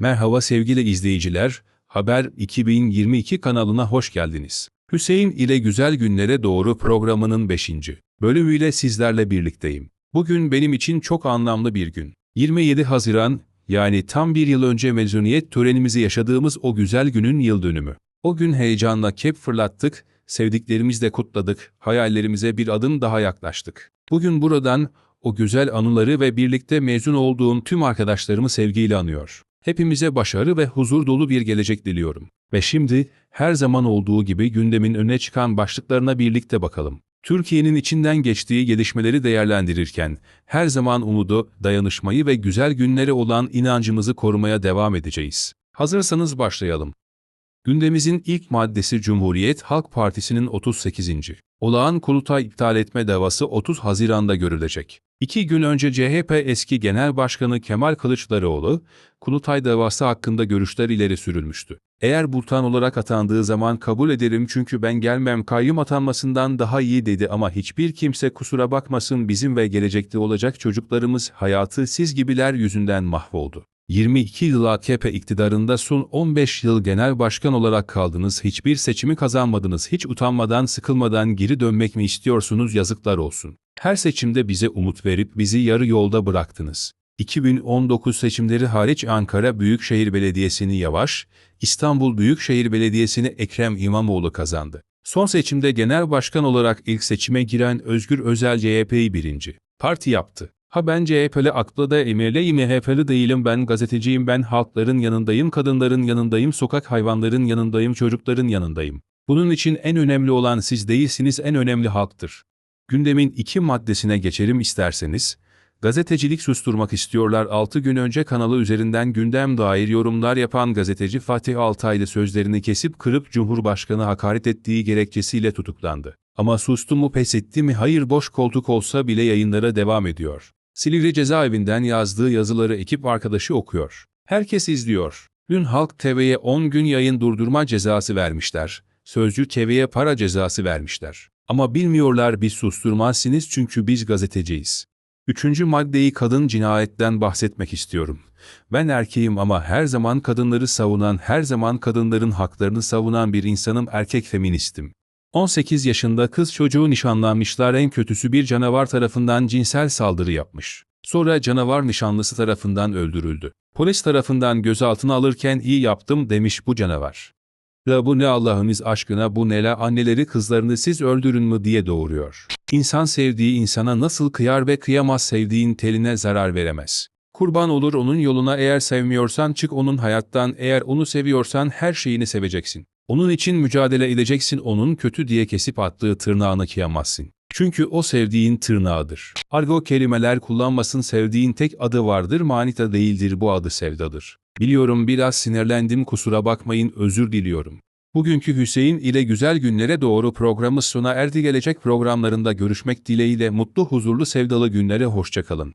Merhaba sevgili izleyiciler, Haber 2022 kanalına hoş geldiniz. Hüseyin ile Güzel Günlere Doğru programının 5. bölümüyle sizlerle birlikteyim. Bugün benim için çok anlamlı bir gün. 27 Haziran, yani tam bir yıl önce mezuniyet törenimizi yaşadığımız o güzel günün yıl dönümü. O gün heyecanla kep fırlattık, sevdiklerimizle kutladık, hayallerimize bir adım daha yaklaştık. Bugün buradan o güzel anıları ve birlikte mezun olduğum tüm arkadaşlarımı sevgiyle anıyor. Hepimize başarı ve huzur dolu bir gelecek diliyorum. Ve şimdi her zaman olduğu gibi gündemin öne çıkan başlıklarına birlikte bakalım. Türkiye'nin içinden geçtiği gelişmeleri değerlendirirken her zaman umudu, dayanışmayı ve güzel günlere olan inancımızı korumaya devam edeceğiz. Hazırsanız başlayalım. Gündemimizin ilk maddesi Cumhuriyet Halk Partisi'nin 38. Olağan kurultay iptal etme davası 30 Haziran'da görülecek. İki gün önce CHP eski Genel Başkanı Kemal Kılıçdaroğlu, kurultay davası hakkında görüşler ileri sürülmüştü. Eğer burtan olarak atandığı zaman kabul ederim çünkü ben gelmem kayyum atanmasından daha iyi dedi ama hiçbir kimse kusura bakmasın bizim ve gelecekte olacak çocuklarımız hayatı siz gibiler yüzünden mahvoldu. 22 yıl AKP iktidarında son 15 yıl genel başkan olarak kaldınız, hiçbir seçimi kazanmadınız, hiç utanmadan sıkılmadan geri dönmek mi istiyorsunuz yazıklar olsun. Her seçimde bize umut verip bizi yarı yolda bıraktınız. 2019 seçimleri hariç Ankara Büyükşehir Belediyesi'ni Yavaş, İstanbul Büyükşehir Belediyesi'ni Ekrem İmamoğlu kazandı. Son seçimde genel başkan olarak ilk seçime giren Özgür Özel CHP'yi birinci parti yaptı. Ha ben CHP'li aklı da emirli MHP'li değilim ben gazeteciyim ben halkların yanındayım kadınların yanındayım sokak hayvanların yanındayım çocukların yanındayım. Bunun için en önemli olan siz değilsiniz en önemli halktır. Gündemin iki maddesine geçelim isterseniz. Gazetecilik susturmak istiyorlar 6 gün önce kanalı üzerinden gündem dair yorumlar yapan gazeteci Fatih Altaylı sözlerini kesip kırıp Cumhurbaşkanı hakaret ettiği gerekçesiyle tutuklandı. Ama sustu mu pes etti mi hayır boş koltuk olsa bile yayınlara devam ediyor. Silivri cezaevinden yazdığı yazıları ekip arkadaşı okuyor. Herkes izliyor. Dün Halk TV'ye 10 gün yayın durdurma cezası vermişler. Sözcü TV'ye para cezası vermişler. Ama bilmiyorlar biz susturmazsınız çünkü biz gazeteciyiz. Üçüncü maddeyi kadın cinayetten bahsetmek istiyorum. Ben erkeğim ama her zaman kadınları savunan, her zaman kadınların haklarını savunan bir insanım erkek feministim. 18 yaşında kız çocuğu nişanlanmışlar en kötüsü bir canavar tarafından cinsel saldırı yapmış. Sonra canavar nişanlısı tarafından öldürüldü. Polis tarafından gözaltına alırken iyi yaptım demiş bu canavar. La bu ne Allah'ınız aşkına bu ne la anneleri kızlarını siz öldürün mü diye doğuruyor. İnsan sevdiği insana nasıl kıyar ve kıyamaz sevdiğin teline zarar veremez. Kurban olur onun yoluna eğer sevmiyorsan çık onun hayattan eğer onu seviyorsan her şeyini seveceksin. Onun için mücadele edeceksin onun kötü diye kesip attığı tırnağını kıyamazsın. Çünkü o sevdiğin tırnağıdır. Argo kelimeler kullanmasın sevdiğin tek adı vardır manita değildir bu adı sevdadır. Biliyorum biraz sinirlendim kusura bakmayın özür diliyorum. Bugünkü Hüseyin ile Güzel Günlere Doğru programı sona erdi gelecek programlarında görüşmek dileğiyle mutlu huzurlu sevdalı günlere hoşçakalın.